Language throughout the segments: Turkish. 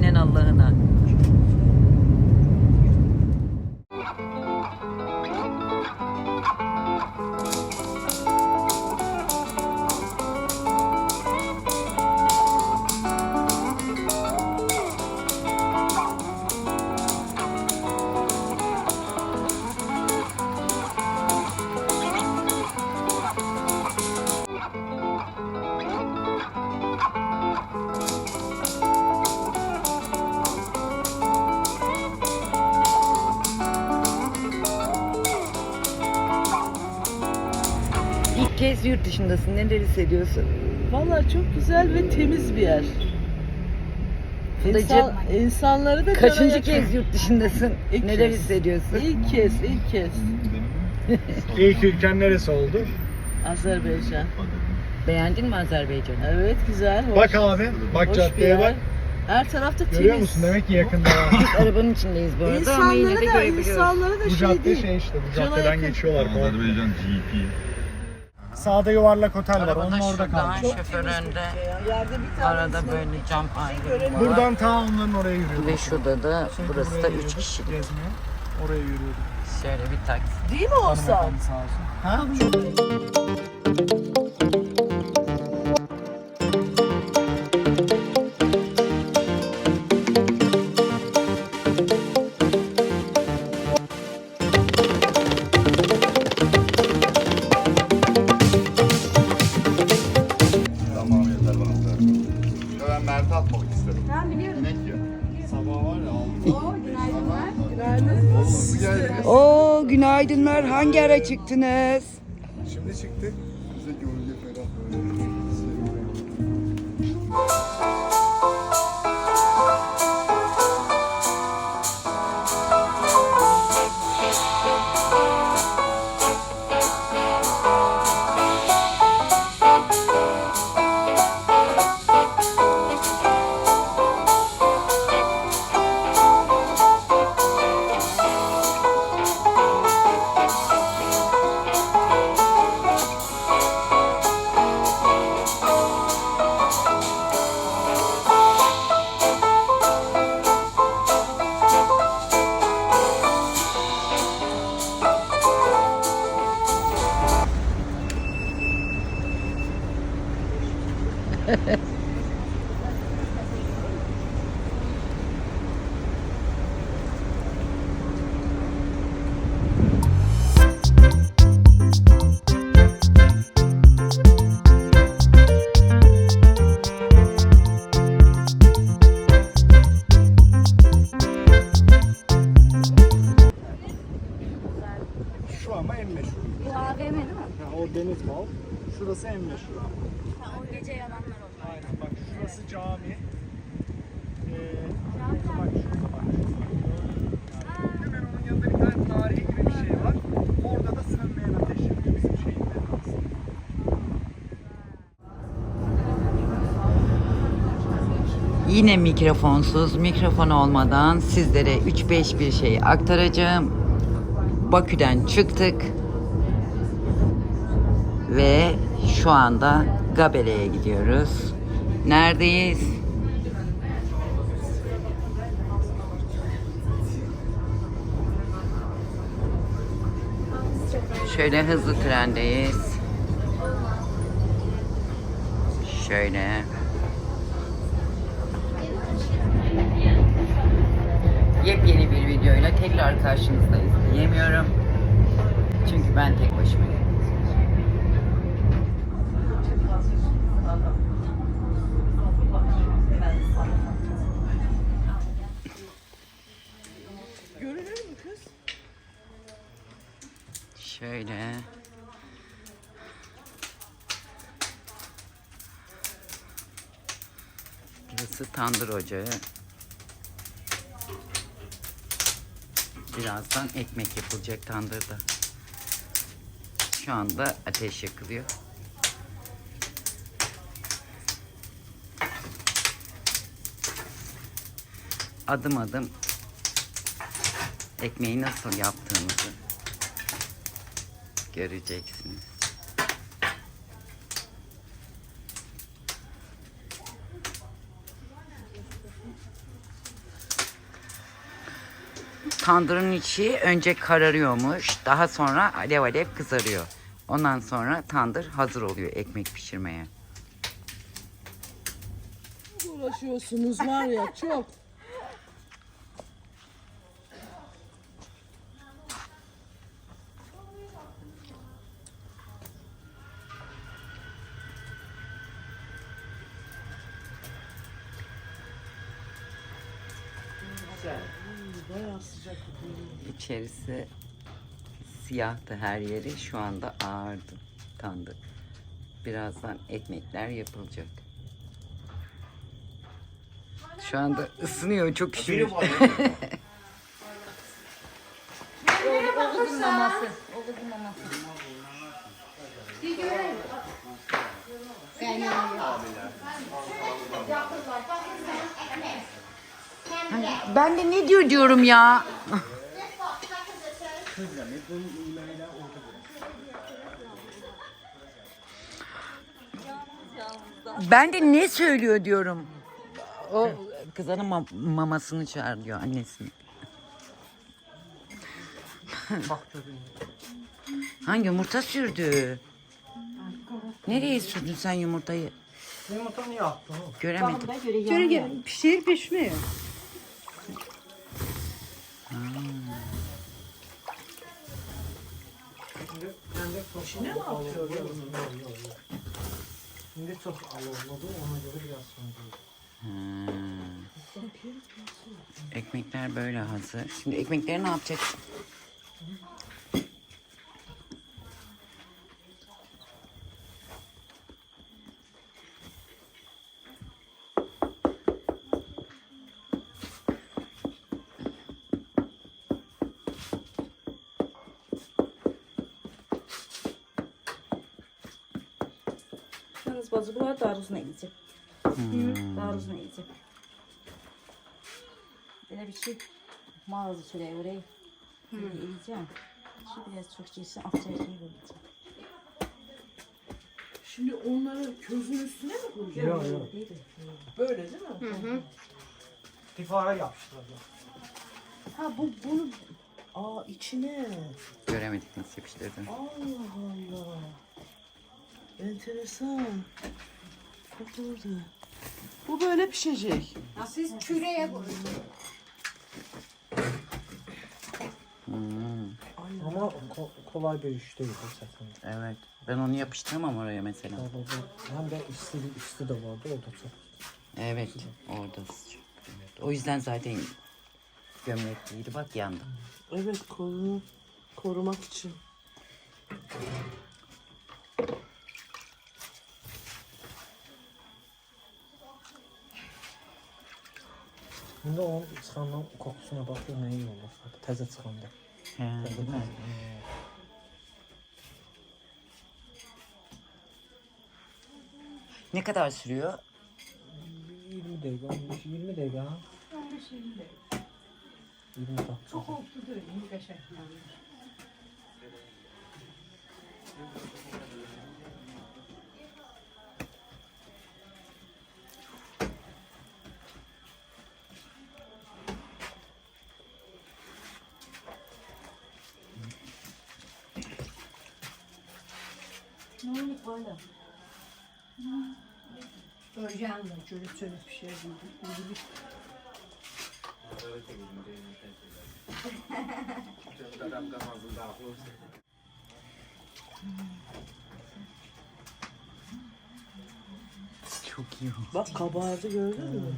annen Allah'ına. Kez yurt dışındasın. Neler hissediyorsun? Valla çok güzel ve temiz bir yer. Fındacığım, İnsan, insanları da Kaçıncı kez yurt dışındasın? İlk Neler kez. hissediyorsun? İlk kez, ilk kez. İlk ülken neresi oldu? Azerbaycan. Beğendin mi Azerbaycan'ı? Evet güzel, hoş. Bak abi, bak hoş bir caddeye yer. bak. Her tarafta temiz. Görüyor musun? Demek ki yakında. Biz arabanın içindeyiz bu arada ama yine de İnsanları da, görebiliyoruz. insanları da bu şey cadde değil. şey işte, bu Cana caddeden yakın. geçiyorlar. Azerbaycan GP. Sağda yuvarlak otel var, onun orada şuradan kalmış. şoför önde. Yerde bir tane Arada böyle cam ayrımı var. Buradan ta onların oraya yürüyorduk. Ve şurada da Sürekli burası da 3 yürüyorduk, kişilik. Gezmeye. Oraya yürüyorduk. Şöyle bir taksi. Değil mi olsa? Hanımefendi sağ olsun. Ha? Tamam yeter bana. Ya ben Mert'e atmamak istedim. Ben biliyorum. İnek ya. Sabah var ya aldım. Nasıl geldi? Oo günaydınlar. Hangi ara çıktınız? Şimdi çıktık. Bize gölge ferah böyle. Bal. Şurası en meşhur. Ha, o gece yalanlar oldu. Aynen bak şurası cami. Ee, bak şurada bak. Hemen onun yanında bir tane tarihi gibi bir şey var. Orada da sönmeyen ateş yanıyor bizim şehitlerin aslında. Yine mikrofonsuz, mikrofon olmadan sizlere 3-5 bir şey aktaracağım. Bakü'den çıktık. Ve şu anda Gabele'ye gidiyoruz. Neredeyiz? Şöyle hızlı trendeyiz. Şöyle. Yepyeni bir videoyla tekrar karşınızdayız diyemiyorum. Çünkü ben tek başımayım. Şöyle. Burası tandır ocağı. Birazdan ekmek yapılacak tandırda. Şu anda ateş yakılıyor. Adım adım ekmeği nasıl yaptığımızı göreceksiniz. Tandırın içi önce kararıyormuş. Daha sonra alev alev kızarıyor. Ondan sonra tandır hazır oluyor ekmek pişirmeye. Uğraşıyorsunuz var ya çok. İçerisi siyahtı her yeri. Şu anda ağırdı tandır. Birazdan ekmekler yapılacak. Şu anda ısınıyor çok maması. Maması. Ben de ne diyor diyorum ya. Ben de ne söylüyor diyorum. O kızının ma- mamasını çağırıyor annesini. Hangi yumurta sürdü? Nereye sürdün sen yumurtayı? Yumurta niye attın? Göremedim. Şöyle pişir pişmiyor. İçine mi atıyor? Şimdi çok alovladı ona göre biraz söndürdü. Hmm. Ekmekler böyle hazır. Şimdi ekmekleri ne yapacaksın? Bacı bunlar daha uzun eləyəcək. Daha uzun eləyəcək. Belə bir şey mağazı çörəyi oraya eləyəcəm. Şu biraz çox geçsin, akçayı verəcəm. Şimdi onları közün üstüne mi koyacağız? Yok yok. Böyle değil mi? Divara yapıştırdı. Ha bu bunu Aa içine. Göremedik nasıl yapıştırdın. Allah Allah. Enteresan. Bak orada. Bu böyle pişecek. Siz küreye koyun. Hmm, Ama ko- kolay bir iş değil bu zaten. evet. Ben onu yapıştıramam oraya mesela. Hem de isti, isti de vardı o da çok. Evet. Orada sıcak. Evet. O yüzden zaten gömlek giydi. Bak yandı. Evet kolunu korumak için. Şimdi o çıxandan kokusuna baxır nə iyi olur. Təzə çıxanda. Değil mi? Ne kadar sürüyor? 20 dəqiqə, 15 20 dəqiqə. 15-20 dəqiqə. 20 dakika. Çok Öleceğim ben şöyle şöyle pişirdim. Çok iyi oldu. Bak kabardı gördün mü?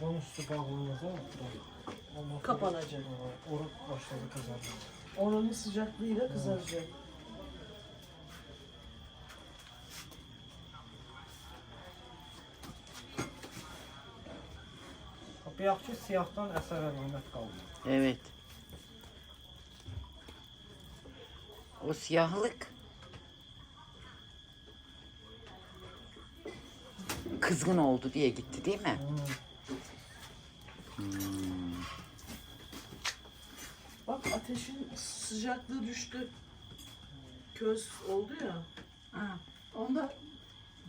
Bunun üstü bağlanmaz. Olmaz. Kapanacak. Oru başladı kızardı. Oranın sıcaklığıyla kızaracak. Bir yaxşı siyahdan əsər əlamət qaldı. Evet. O siyahlık kızgın oldu diye gitti değil mi? Hmm. Bak ateşin sıcaklığı düştü. Köz oldu ya. Ha, onda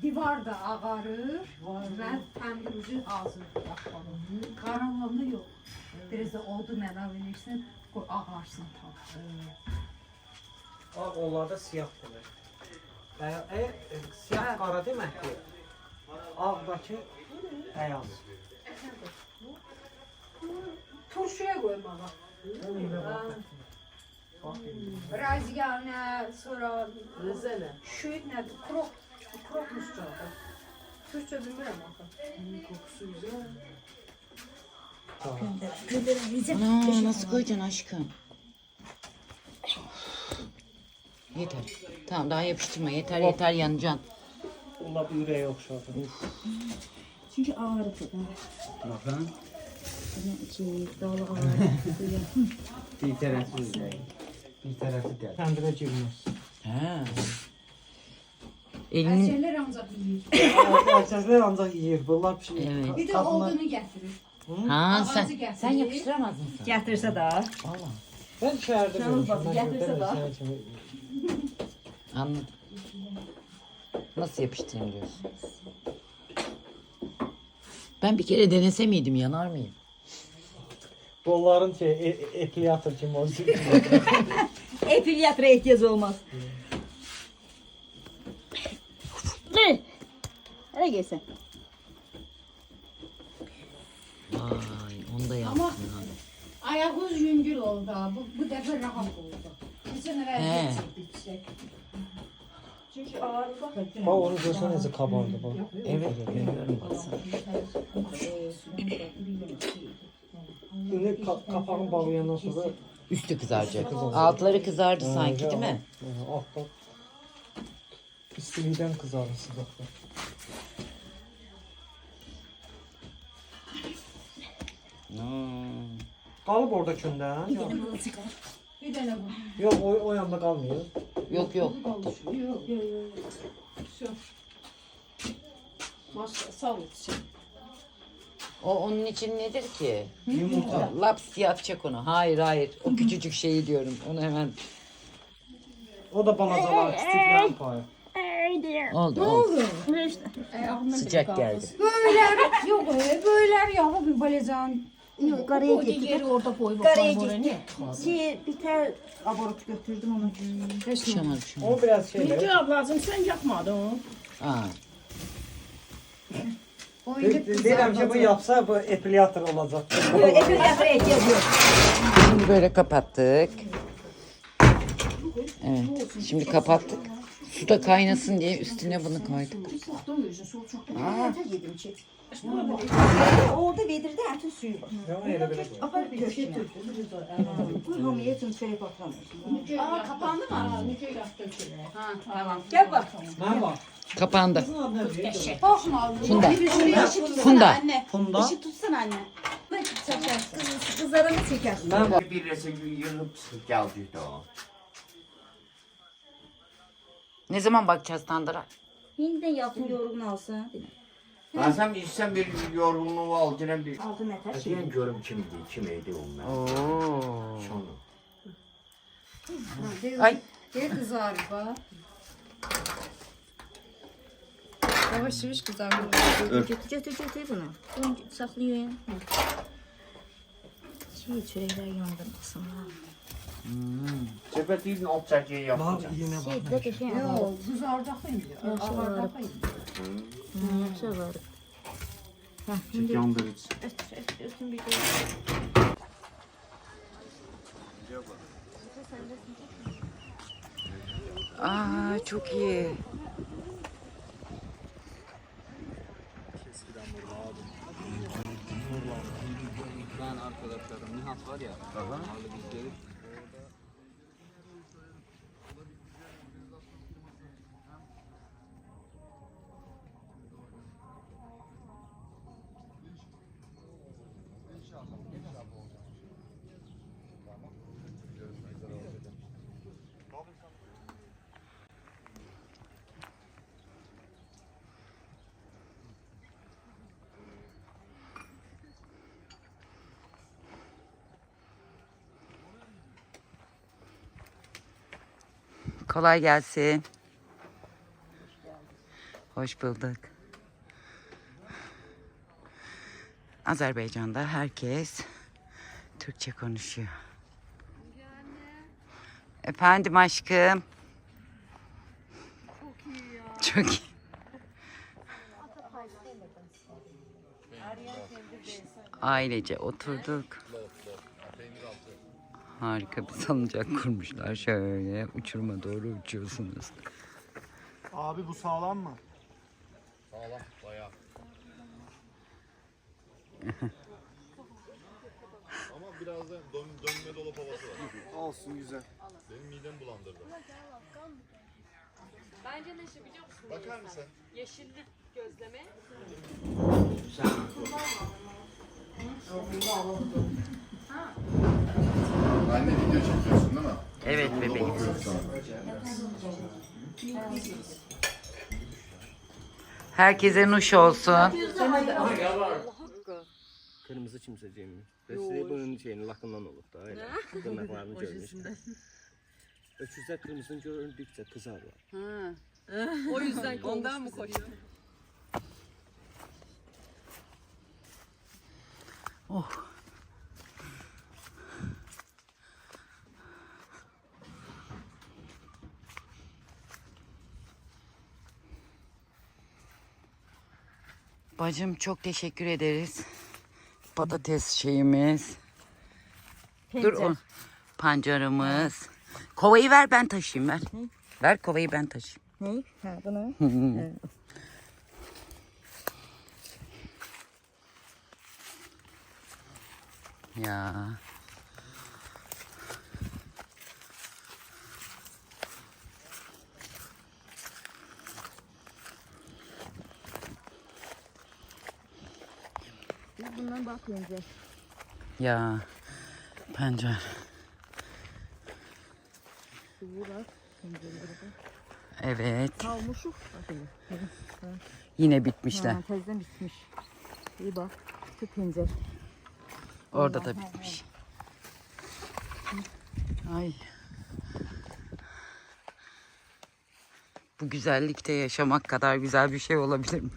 Divar da ağarır. Və təndirci hazır. Qaranlığında yox. Biraz da odun əlavə edirsən, qoy ağarsın tam. Ağ onlarda siyah demək. Bəya- e, e, siyah qara deməkdir. Ağdakı bəyaz. Turşuya qoymağa. Raziyana, sonra Rezene. şöyt nədir? Krok, krok muscağı. Türkçe bilmirəm axı. Kokusu güzel. Ana nasıl koyacaksın aşkım? Yeter. Tamam daha yapıştırma. Yeter yeter yanacaksın. Onlar bir ürəyə oxşardır. Çünkü ağrıdı da. Baxın. Bunun içi dolu ağrıdı. Bir tərəfi ürəyi. Bir tərəfi dəli. Təndirə girməz. He. Elinin Əcəllər ancaq yeyir. Erkəklər ancaq yeyir. Bunlar pişirir. Evet. Bir də Qadınlar- odunu gətirir. ha Ağacı sen gətirir. sen yapıştıramaz mısın? Getirse de. Valla. Mən şəhərdə Canım görmüşəm. bacı, gətirsə sənə kimi- Anladım. Nasıl yapıştırayım diyorsun? Ben bir kere denese miydim yanar mıyım? Bunların şey, e, e, epilatr kimi o Epilyatra ihtiyaç olmaz. Ne? Nereye gelsen? Vay onu da yaptın Ama- ha. Ayağınız yüngül oldu. ha. Bu, bu dəfə rahat oldu. Keçən He. əvvəl çəkdik. Çünkü ağrıdı. Bax onu görsən necə kabardı bax. Evet görüyorum baksana. İndi ka- kapağını bağlayandan sonra Üstü kızaracak. Altları kızardı sanki değil mi? Hı, Altdan istilikdən qızarır sıcaqda. Hmm. Qalıb orada kündə? Yox. Bir dənə bu. Yox, o, o yanda qalmıyor. Yok yok. Yok, yok, yok. Şu. Sağ ol. O onun için nedir ki? Yumurta. Laps diye atacak onu. Hayır hayır. O küçücük şeyi diyorum. Onu hemen O da balacalar, kiçiklər payı. oldu oldu. Ayağımdan Sıcak geldi. Böylər, yox, e, böylər yağı bir balacan. Karaya Koydu gitti. yeri orada koy Karaya bakalım gitti. Şey, bir tane aborot götürdüm onu. Pişamaz pişamaz. O biraz şeyler. ablacığım sen yapmadın onu. Aa, Deyirəm ki, bu yapsa bu epilyatr olacaq. Epilyatra ihtiyaç yok. Şimdi böyle kapattık. Evet. Şimdi kapattık. Su da kaynasın diye üstüne bunu koyduk. çek. Orada vedirdi atın suyu var. Belə qoy. Apar köşküne. Bu çörek patlamış. Aa, kapandı mı? Ha, tamam. Gel bak. Mən bax. Kapandı. Bakma. Funda. Funda. anne. Funda. Işık tutsana anne. Kızlarını çeker. Bir resim yığıp geldi o. Ne zaman bakacağız tandıra? Hindi yapın yorgun alsın. Ben sen içsem bir yorgunluğu altına bir... Altın eter şey. Diyen görüm kimdi, kimeydi onlar. Oo. Sonra. Ay. Gel kızar bak. Yavaş yavaş kızar. Götür götür götür bunu. Bunu saklayayım. Şey çörekler yandırmasın. Sepetiyle alt çekiyi Bax, yapacağım. iynə bax. Şey de şey kızardaq indi. Ağardaq indi. Yapsa var. Çek ötür ötür ötür bir de. Aa çok iyi. Kolay gelsin. Hoş bulduk. Azerbaycan'da herkes Türkçe konuşuyor. Efendim aşkım. Çok iyi ya. Çok iyi. Ailece oturduk. Harika bir salıncak kurmuşlar. Şöyle uçuruma doğru uçuyorsunuz. Abi bu sağlam mı? Sağlam bayağı. Ama biraz da dön, dönme dolap havası var. Olsun güzel. Benim midem bulandırdı. Bence ne şey biliyor musun? Bakar mısın? Yeşillik gözleme. Anne video çekiyorsun değil mi? Evet bebeğim. Herkese nuş olsun. Kırmızı. Və sizə bunun şeyini lakından olub da, elə. Dırnaqlarını görmüşəm. Öküzlər kırmızını göründükcə qızarlar. O yüzden ondan mı koştun? Bacım çok teşekkür ederiz. Patates şeyimiz. Dur o. Pancarımız. Kovayı ver ben taşıyayım ver. Ver kovayı ben taşıyayım. Ne? Ha bunu. Ya. Bundan bak. Ya. Pancar. Evet. Kalmışıq. Yine bitmişler. Ha, tezdən bitmiş. İyi bak. Şu pencere. Orada da bitmiş. Ay. Bu güzellikte yaşamak kadar güzel bir şey olabilir mi?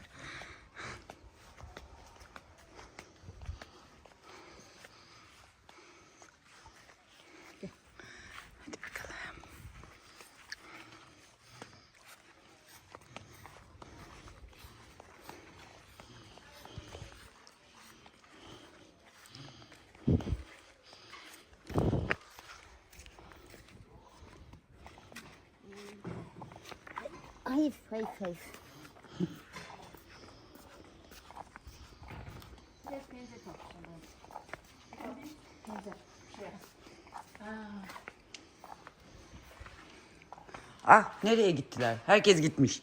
Hayır, hayır, hayır. Ah nereye gittiler? Herkes gitmiş.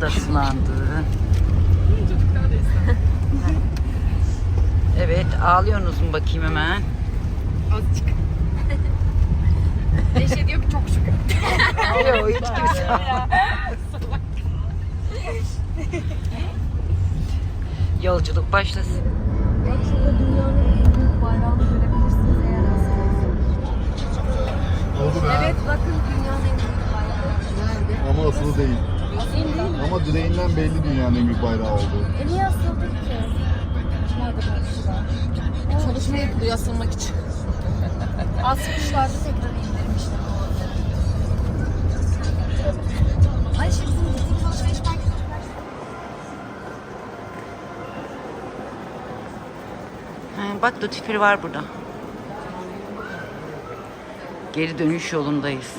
Da sulandı. Evet ağlıyorsunuz mu bakayım hemen? Azıcık. Neşe diyor ki çok şükür. Yok hiç kimse. Yolculuk başlasın. Şurada dünyanın en büyük bayrağını görebilirsiniz eğer Oldu be. Evet bakın dünyanın en büyük bayrağı. Nerede? Ama asılı değil. Değil. Ama direğinden belli dünyanın en büyük bayrağı olduğu. E niye asıldı ki? Nerede bu Çalışma yapılıyor asılmak için. Asmışlardı tekrar indirmişler. Ay şimdi bizim gittiğimiz alışveriş merkezi Ha, bak duty free var burada. Geri dönüş yolundayız.